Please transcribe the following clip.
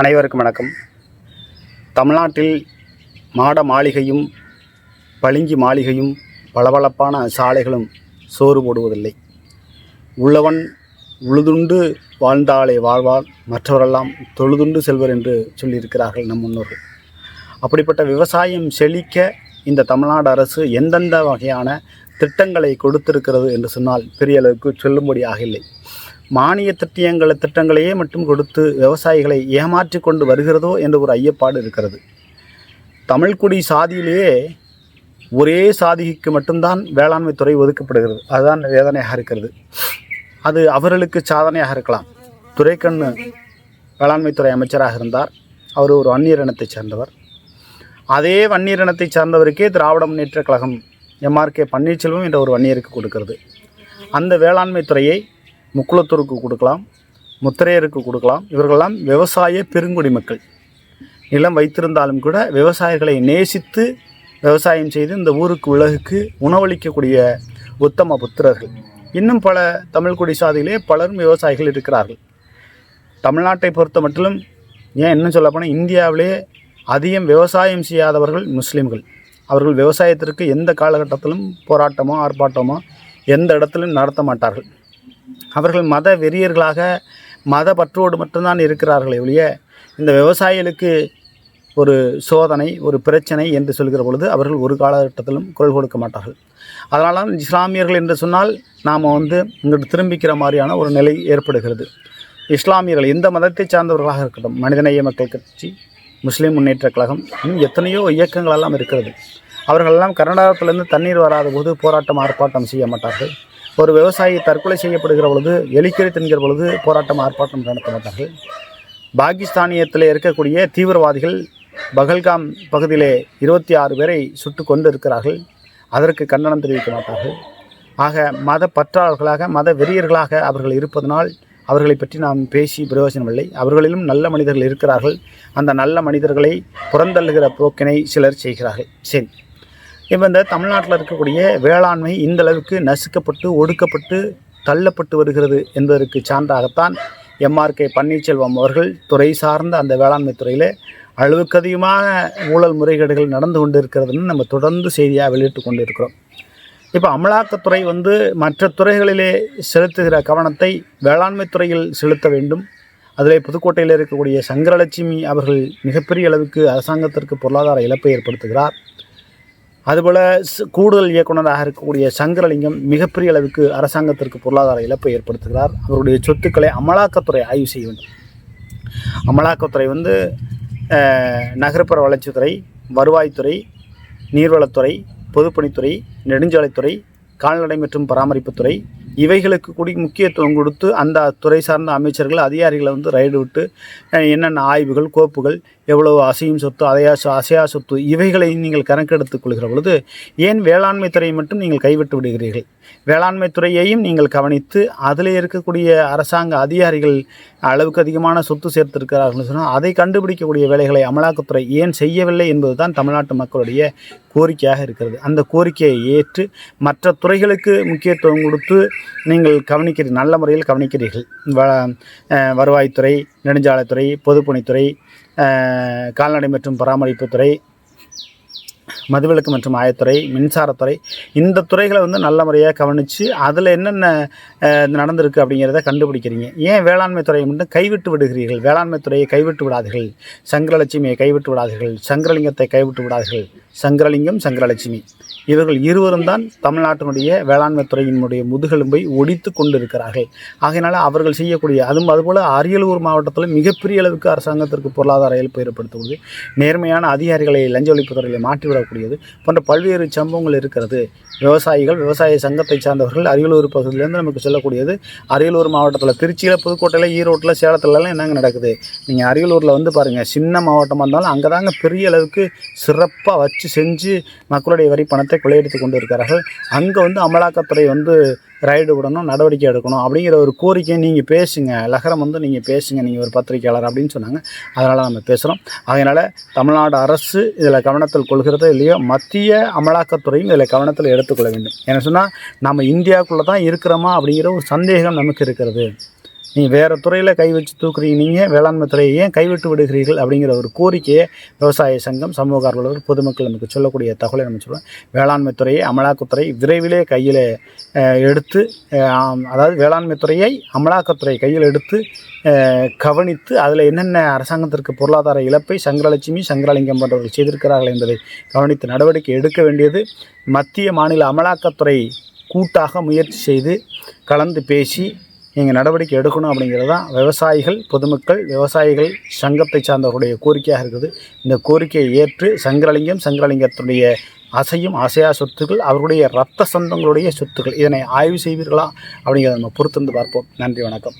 அனைவருக்கும் வணக்கம். தமிழ்நாட்டில் மாட மாளிகையும் பளிங்கு மாளிகையும் பளபளப்பான சாலைகளும் சோறு போடுவதில்லை. உள்ளவன் உழுதுண்டு வாழ்ந்தாலே வாழ்வார் மற்றவரெல்லாம் தொழுதுண்டு செல்வர் என்று சொல்லியிருக்கிறார்கள் நம் முன்னோர்கள். அப்படிப்பட்ட விவசாயம் செழிக்க இந்த தமிழ்நாடு அரசு எந்தெந்த வகையான திட்டங்களை கொடுத்திருக்கிறது என்று சொன்னால் பெரிய அளவுக்கு சொல்லும்படியாக இல்லை. மானிய திட்டங்களை திட்டங்களையே மட்டும் கொடுத்து விவசாயிகளை ஏமாற்றி கொண்டு வருகிறதோ என்ற ஒரு ஐயப்பாடு இருக்கிறது. தமிழ்குடி சாதியிலேயே ஒரே சாதிக்கு மட்டும்தான் வேளாண்மை துறை ஒதுக்கப்படுகிறது. அதுதான் வேதனையாக இருக்கிறது. அது அவர்களுக்கு சாதனையாக இருக்கலாம். துரைக்கண்ணு வேளாண்மைத்துறை அமைச்சராக இருந்தார். அவர் ஒரு வன்னியர் இனத்தைச் சேர்ந்தவர். அதே வன்னியர் இனத்தைச் சார்ந்தவருக்கே திராவிட முன்னேற்ற கழகம் எம்ஆர்கே பன்னீர்செல்வம் என்ற ஒரு வன்னியருக்கு கொடுக்கிறது. அந்த வேளாண்மை துறையை முக்குளத்தூருக்கு கொடுக்கலாம் முத்திரையருக்கு கொடுக்கலாம். இவர்களெல்லாம் விவசாய பெருங்குடி மக்கள். நிலம் வைத்திருந்தாலும் கூட விவசாயிகளை நேசித்து விவசாயம் செய்து இந்த ஊருக்கு உலகுக்கு உணவளிக்கக்கூடிய உத்தம புத்திரர்கள். இன்னும் பல தமிழ்குடி சாதியிலே பலரும் விவசாயிகள் இருக்கிறார்கள். தமிழ்நாட்டை பொறுத்த மட்டிலும் ஏன் இன்னும் சொல்லப்போனால் இந்தியாவிலே அதிகம் விவசாயம் செய்யாதவர்கள் முஸ்லீம்கள். அவர்கள் விவசாயத்திற்கு எந்த காலகட்டத்திலும் போராட்டமோ ஆர்ப்பாட்டமோ எந்த இடத்திலும் நடத்த மாட்டார்கள். அவர்கள் மத வெறியர்களாக மத பற்றோடு மட்டும்தான் இருக்கிறார்களே ஒழிய இந்த விவசாயிகளுக்கு ஒரு சோதனை ஒரு பிரச்சனை என்று சொல்கிற பொழுது அவர்கள் ஒரு காலகட்டத்திலும் குரல் கொடுக்க மாட்டார்கள். அதனால தான் இஸ்லாமியர்கள் என்று சொன்னால் நாம் வந்து இங்கிட்டு திரும்பிக்கிற மாதிரியான ஒரு நிலை ஏற்படுகிறது. இஸ்லாமியர்கள் எந்த மதத்தை சார்ந்தவர்களாக இருக்கட்டும் மனிதநேய மக்கள் கட்சி முஸ்லீம் முன்னேற்ற கழகம் இன்னும் எத்தனையோ இயக்கங்கள் எல்லாம் இருக்கிறது. அவர்களெல்லாம் கர்நாடகத்திலேருந்து தண்ணீர் வராத போது போராட்டம் ஆர்ப்பாட்டம் செய்ய மாட்டார்கள். ஒரு விவசாயி தற்கொலை செய்யப்படுகிற பொழுது எலிக்கறி தின்கிற பொழுது போராட்டம் ஆர்ப்பாட்டம் நடத்த மாட்டார்கள் பாகிஸ்தானியத்தில் இருக்கக்கூடிய தீவிரவாதிகள் பகல்காம் பகுதியிலே இருபத்தி ஆறு பேரை சுட்டு கொண்டு இருக்கிறார்கள் அதற்கு கண்டனம் தெரிவிக்க மாட்டார்கள். ஆக மத பற்றாளர்களாக மத வெறியர்களாக அவர்கள் இருப்பதனால் அவர்களை பற்றி நாம் பேசி பிரயோஜனமில்லை. அவர்களிலும் நல்ல மனிதர்கள் இருக்கிறார்கள். அந்த நல்ல மனிதர்களை புறந்தள்ளுகிற போக்கினை சிலர் செய்கிறார்கள். சரி. இப்போ இந்த தமிழ்நாட்டில் இருக்கக்கூடிய வேளாண்மை இந்த அளவுக்கு நசுக்கப்பட்டு ஒடுக்கப்பட்டு தள்ளப்பட்டு வருகிறது என்பதற்கு சான்றாகத்தான் எம்ஆர்கே பன்னீர்செல்வம் அவர்கள் துறை சார்ந்த அந்த வேளாண்மை துறையில் அளவுக்கு அதிகமான ஊழல் முறைகேடுகள் நடந்து கொண்டு இருக்கிறதுன்னு நம்ம தொடர்ந்து செய்தியாக வெளியிட்டு கொண்டு இருக்கிறோம் இப்போ அமலாக்கத்துறை வந்து மற்ற துறைகளிலே செலுத்துகிற கவனத்தை வேளாண்மை துறையில் செலுத்த வேண்டும். அதிலே புதுக்கோட்டையில் இருக்கக்கூடிய சங்கரலட்சுமி அவர்கள் மிகப்பெரிய அளவுக்கு அரசாங்கத்திற்கு பொருளாதார இழப்பை ஏற்படுத்துகிறார். அதுபோல் கூடுதல் இயக்குனராக இருக்கக்கூடிய சங்கரலிங்கம் மிகப்பெரிய அளவுக்கு அரசாங்கத்திற்கு பொருளாதார இழப்பை ஏற்படுத்துகிறார். அவருடைய சொத்துக்களை அமலாக்கத்துறை ஆய்வு செய்ய வேண்டும். அமலாக்கத்துறை வந்து நகர்ப்புற வளர்ச்சித்துறை வருவாய்த்துறை நீர்வளத்துறை பொதுப்பணித்துறை நெடுஞ்சாலைத்துறை கால்நடை மற்றும் பராமரிப்புத்துறை இவைகளுக்கு கூடி முக்கியத்துவம் கொடுத்து அந்த துறை சார்ந்த அமைச்சர்கள் அதிகாரிகளை வந்து ரைடு விட்டு என்னென்ன ஆய்வுகள் கோப்புகள் எவ்வளவு அசையும் சொத்து அதையா அசையா சொத்து இவைகளை நீங்கள் கணக்கெடுத்துக் கொள்கிற பொழுது ஏன் வேளாண்மை துறையை மட்டும் நீங்கள் கைவிட்டு விடுகிறீர்கள்? வேளாண்மை துறையையும் நீங்கள் கவனித்து அதில் இருக்கக்கூடிய அரசாங்க அதிகாரிகள் அளவுக்கு அதிகமான சொத்து சேர்த்திருக்கிறார்கள் சொன்னால் அதை கண்டுபிடிக்கக்கூடிய வேலைகளை அமலாக்கத்துறை ஏன் செய்யவில்லை என்பதுதான் தமிழ்நாட்டு மக்களுடைய கோரிக்கையாக இருக்கிறது. அந்த கோரிக்கையை ஏற்று மற்ற துறைகளுக்கு முக்கியத்துவம் கொடுத்து நீங்கள் கவனிக்கிறீர்கள் நல்ல முறையில் கவனிக்கிறீர்கள். வ- வருவாய்த்துறை நெடுஞ்சாலைத்துறை பொதுப்பணித்துறை கால்நடை மற்றும் பராமரிப்புத்துறை மதுவிலக்கு மற்றும் ஆயத்துறை மின்சாரத்துறை இந்த துறைகளை வந்து நல்ல முறையாக கவனித்து அதில் என்னென்ன நடந்திருக்கு அப்படிங்கிறத கண்டுபிடிக்கிறீங்க. ஏன் வேளாண்மை துறையை மட்டும் கைவிட்டு விடுகிறீர்கள்? வேளாண்மை துறையை கைவிட்டு விடாதீர்கள். சங்கரலட்சுமியை கைவிட்டு விடாதீர்கள். சங்கரலிங்கத்தை கைவிட்டு விடாதீர்கள். சங்கரலிங்கம் சங்கரலட்சுமி. இவர்கள் இருவரும் தான் தமிழ்நாட்டினுடைய வேளாண்மை துறையினுடைய முதுகெலும்பை ஒடித்து கொண்டிருக்கிறார்கள். ஆகையினால அவர்கள் செய்யக்கூடிய அதுவும் அதுபோல் அரியலூர் மாவட்டத்தில் மிகப்பெரிய அளவுக்கு அரசாங்கத்திற்கு பொருளாதார இழப்பு ஏற்படுத்தக்கூடியது. நேர்மையான அதிகாரிகளை லஞ்ச ஒழிப்பு துறையில் மாற்றிவிடக்கூடியது போன்ற பல்வேறு சம்பவங்கள் இருக்கிறது. விவசாயிகள் விவசாய சங்கத்தை சார்ந்தவர்கள் அரியலூர் பகுதியிலேருந்து நமக்கு சொல்லக்கூடியது. அரியலூர் மாவட்டத்தில் திருச்சியில் புதுக்கோட்டையில் ஈரோட்டில் சேலத்துலலாம் என்னங்க நடக்குது? நீங்கள் அரியலூரில் வந்து பாருங்கள் சின்ன மாவட்டமாக இருந்தாலும் அங்கே தாங்க பெரிய அளவுக்கு சிறப்பாக வச்சு செஞ்சு மக்களுடைய வரி பணத்தை கொள்ளையடித்து கொண்டு இருக்கிறார்கள் அங்கே வந்து அமலாக்கத்துறை வந்து ரைடு விடணும் நடவடிக்கை எடுக்கணும் அப்படிங்கிற ஒரு கோரிக்கையை நீங்கள் பேசுங்க. லகரம் வந்து நீங்கள் பேசுங்க. நீங்கள் ஒரு பத்திரிக்கையாளர் அப்படின்னு சொன்னாங்க. அதனால் நம்ம பேசுகிறோம் அதனால் தமிழ்நாடு அரசு இதில் கவனத்தில் கொள்கிறதோ இல்லையோ மத்திய அமலாக்கத்துறையும் இதில் கவனத்தில் எடுத்துக்கொள்ள வேண்டும். ஏன்னா சொன்னால் நம்ம இந்தியாவுக்குள்ளே தான் இருக்கிறோமா அப்படிங்கிற ஒரு சந்தேகம் நமக்கு இருக்கிறது. நீங்கள் வேறு துறையில் கை வச்சு தூக்குறீங்க நீங்கள் வேளாண்மை துறையை ஏன் கைவிட்டு விடுகிறீர்கள் அப்படிங்கிற ஒரு கோரிக்கையை விவசாய சங்கம் சமூக ஆர்வலர்கள் பொதுமக்கள் நமக்கு சொல்லக்கூடிய தகவலை நம்ம சொல்லுவோம் வேளாண்மை துறையை அமலாக்கத்துறை விரைவிலே கையில் எடுத்து அதாவது வேளாண்மை துறையை அமலாக்கத்துறை கையில் எடுத்து கவனித்து அதில் என்னென்ன அரசாங்கத்திற்கு பொருளாதார இழப்பை சங்கரலட்சுமி சங்கரலிங்கம் போன்றவர்கள் செய்திருக்கிறார்கள் என்பதை கவனித்து நடவடிக்கை எடுக்க வேண்டியது. மத்திய மாநில அமலாக்கத்துறை கூட்டாக முயற்சி செய்து கலந்து பேசி நீங்கள் நடவடிக்கை எடுக்கணும் அப்படிங்கிறது தான் விவசாயிகள் பொதுமக்கள் விவசாயிகள் சங்கத்தை சார்ந்தவருடைய கோரிக்கையாக இருக்குது. இந்த கோரிக்கையை ஏற்று சங்கரலிங்கம் சங்கரலிங்கத்துடைய அசையும் அசையா சொத்துக்கள் அவருடைய இரத்த சொந்தங்களுடைய சொத்துக்கள் இதனை ஆய்வு செய்வீர்களா அப்படிங்கிறத நம்ம பொறுத்திருந்து பார்ப்போம். நன்றி வணக்கம்.